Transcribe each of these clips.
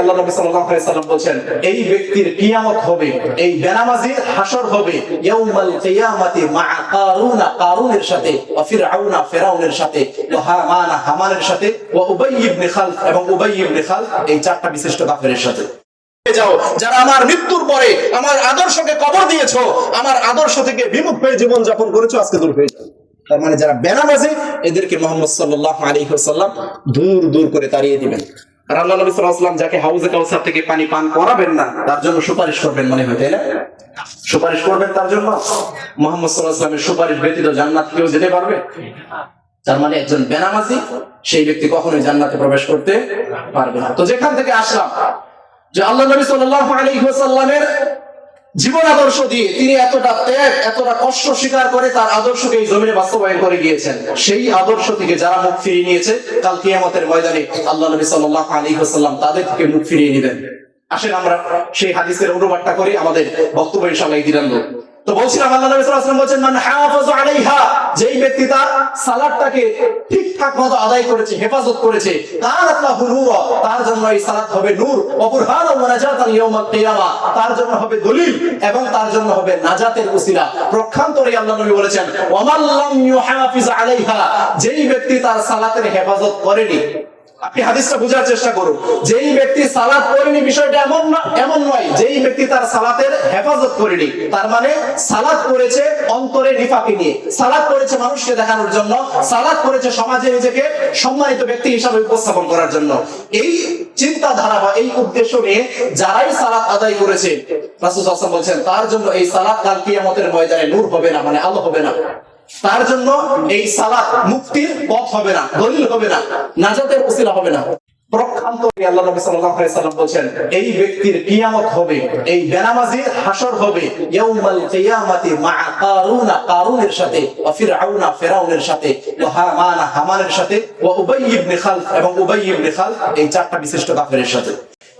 আল্লাহ নবী সাল্লাল্লাহু আলাইহি সাল্লাম বলছেন, এই ব্যক্তির কিয়ামত হবে, এই বেনামাজির হবে, ইয়াউমাল কিয়ামাতি মা কারুনা, কারুনের সাথে, ওয়া ফিরআউনা ফিরাউনের সাথে, ওয়া হামানা, হামানের সাথে, ওয়া উবাই ইবনে খালফ এবং উবাই ইবনে খালফ এই চারটা বিশিষ্ট কাফেরের সাথে। যাও, যারা আমার মৃত্যুর পরে আমার আদর্শকে কবর দিয়েছ, আমার আদর্শ থেকে বিমুখ হয়ে জীবন যাপন করেছ, আজকে দূর হয়ে যাও। তার মানে যারা বেনামাজি, এদেরকে মোহাম্মদ সাল্লাল্লাহু আলাইহি ওয়াসাল্লাম দূর দূর করে তাড়িয়ে দিবেন। আল্লাহ নবী যাকে হাউজে কাউসার থেকে পানি পান করাবেন না, তার জন্য সুপারিশ করবেন, মনে হয়, তাই না? সুপারিশ করবেন তার জন্য? মোহাম্মদ সাল্লাহামের সুপারিশ ব্যতীত জান্নাত কেউ যেতে পারবে? তার মানে একজন বেনামাজি, সেই ব্যক্তি কখনোই জান্নাতে প্রবেশ করতে পারবে না। তো যেখান থেকে আসলাম যে আল্লাহ নবী সাল্লাহ আলী জীবন আদর্শ দিয়ে তিনি এতটা ত্যাগ, এতটা কষ্ট স্বীকার করে তার আদর্শকে এই জমিনে বাস্তবায়ন করে গিয়েছেন। সেই আদর্শ থেকে যারা মুখ ফিরিয়ে নিয়েছে, কাল কিয়ামতের ময়দানে আল্লাহ নবী সাল আলী হাসাল্লাম তাদের থেকে মুখ ফিরিয়ে নেবেন। আসেন আমরা সেই হাদিসের অনুবাদটা করি আমাদের বক্তব্য ইনশাআল্লাহ এই দিনান্দ তো বলছিলাম আল্লাহ নবী সাল্লাল্লাহু আলাইহি বলেন মান হাফাযা আলাইহা যেই ব্যক্তি তার সালাতটাকে ঠিকঠাক মতো আদায় করেছে, হেফাজত করেছে, কানাত লাহু নূরা, তার জন্য এই সালাত হবে নূর ওয়া বুরহান ওয়া নাজাতান ইয়াউমাল কিয়ামা, তার জন্য হবে দলিল এবং তার জন্য হবে নাজাতের উসিলা। প্রক্ষান্তরে আল্লাহ নবী বলেছেন, ওয়া মান লাম ইউহাফিজ আলাইহা যেই ব্যক্তি তার সালাতের হেফাজত করেনি আপনি হাদিসটা বোঝার চেষ্টা করুন। যেই ব্যক্তি সালাত বিষয়টা এমন না, এমন নয়। যেই ব্যক্তি তার সালাতের হেফাজত করেনি, তার মানে সালাত করেছে অন্তরে নিয়ে। সালাত করেছে মানুষকে দেখানোর জন্য, সালাত করেছে সমাজে নিজেকে সম্মানিত ব্যক্তি হিসাবে উপস্থাপন করার জন্য। এই চিন্তাধারা বা এই উদ্দেশ্য নিয়ে যারাই সালাত আদায় করেছে, রাসূল বলছেন, তার জন্য এই সালাত কাল কিয়ামতের ময়দানে নূর হবে না মানে আলো হবে না। তার জন্য এই সালাত মুক্তির পথ হবে না, দলিল হবে না, নাজাতের উসিলা হবে না। প্রক্ষান্ত আল্লাহ নবী সাল্লাল্লাহু আলাইহি সাল্লাম বলছেন, এই ব্যক্তির কিয়ামত হবে, এই বেনামাজির হাসর হবে, ইয়াউমাল কিয়ামাতি মা কারুনা, কারুনের সাথে, ওয়া ফিরআউনা ফিরাউনের সাথে, ওয়া হামানা, হামানের সাথে, ওয়া উবাই ইবনে খালফ এবং উবাই ইবনে খালফ, এই চারটা বিশিষ্ট কাফেরের সাথে।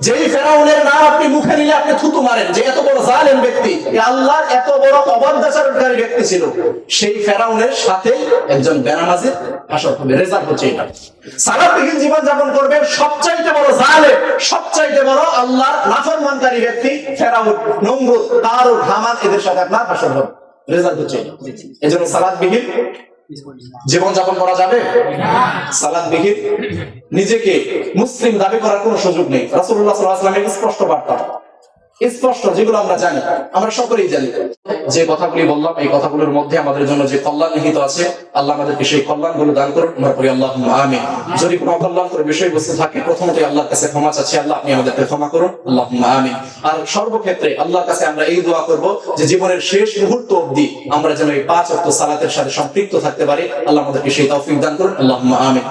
যেই ফেরাউনের নাম আপনি মুখে নিলে আপনি থুতু মারেন, যে এত জালেম ব্যক্তি আল্লাহর এত বড় অবাধ্যাচারণকারী ব্যক্তি ছিল, সেই ফেরাউনের সাথে একজন বেনামাজির আসর হবে। রেজাল্ট হচ্ছে এটা। সালাতবিহীন জীবন যাপন করবে সবচাইতে বড় জালেম, সবচাইতে বড় আল্লাহর নাফরমানকারী ব্যক্তি ফেরাউন। নমরুদ কারুন হামান এদের সাথে আপনার আসর হবে। রেজাল্ট হচ্ছে এটা। এজন্য সালাতবিহীন জীবন যাপন করা যাবে। সালাদ বিহীন নিজেকে মুসলিম দাবি করার কোনো সুযোগ নেই। আলাইহি স্পষ্ট বার্তা। স্পষ্ট, যেগুলো আমরা জানি, আমরা সকলেই জানি। যে কথাগুলি বললাম, এই কথাগুলোর মধ্যে আমাদের জন্য যে কল্যাণ নিহিত আছে, আল্লাহ আমাদেরকে সেই কল্যাণগুলো দান করুন, আমরা করি আল্লাহ আমিন। যদি কোনো অকল্যাণ করে বিষয়বস্তু থাকে প্রথমত আল্লাহর কাছে ক্ষমা চাচ্ছি, আল্লাহ আপনি আমাদেরকে ক্ষমা করুন আল্লাহ আমিন। আর সর্বক্ষেত্রে আল্লাহর কাছে আমরা এই দোয়া করব যে জীবনের শেষ মুহূর্ত অবধি আমরা যেন এই পাঁচ অক্ট সালাতের সাথে সম্পৃক্ত থাকতে পারি, আল্লাহ আমাদেরকে সেই তৌফিক দান করুন আল্লাহ আমিন।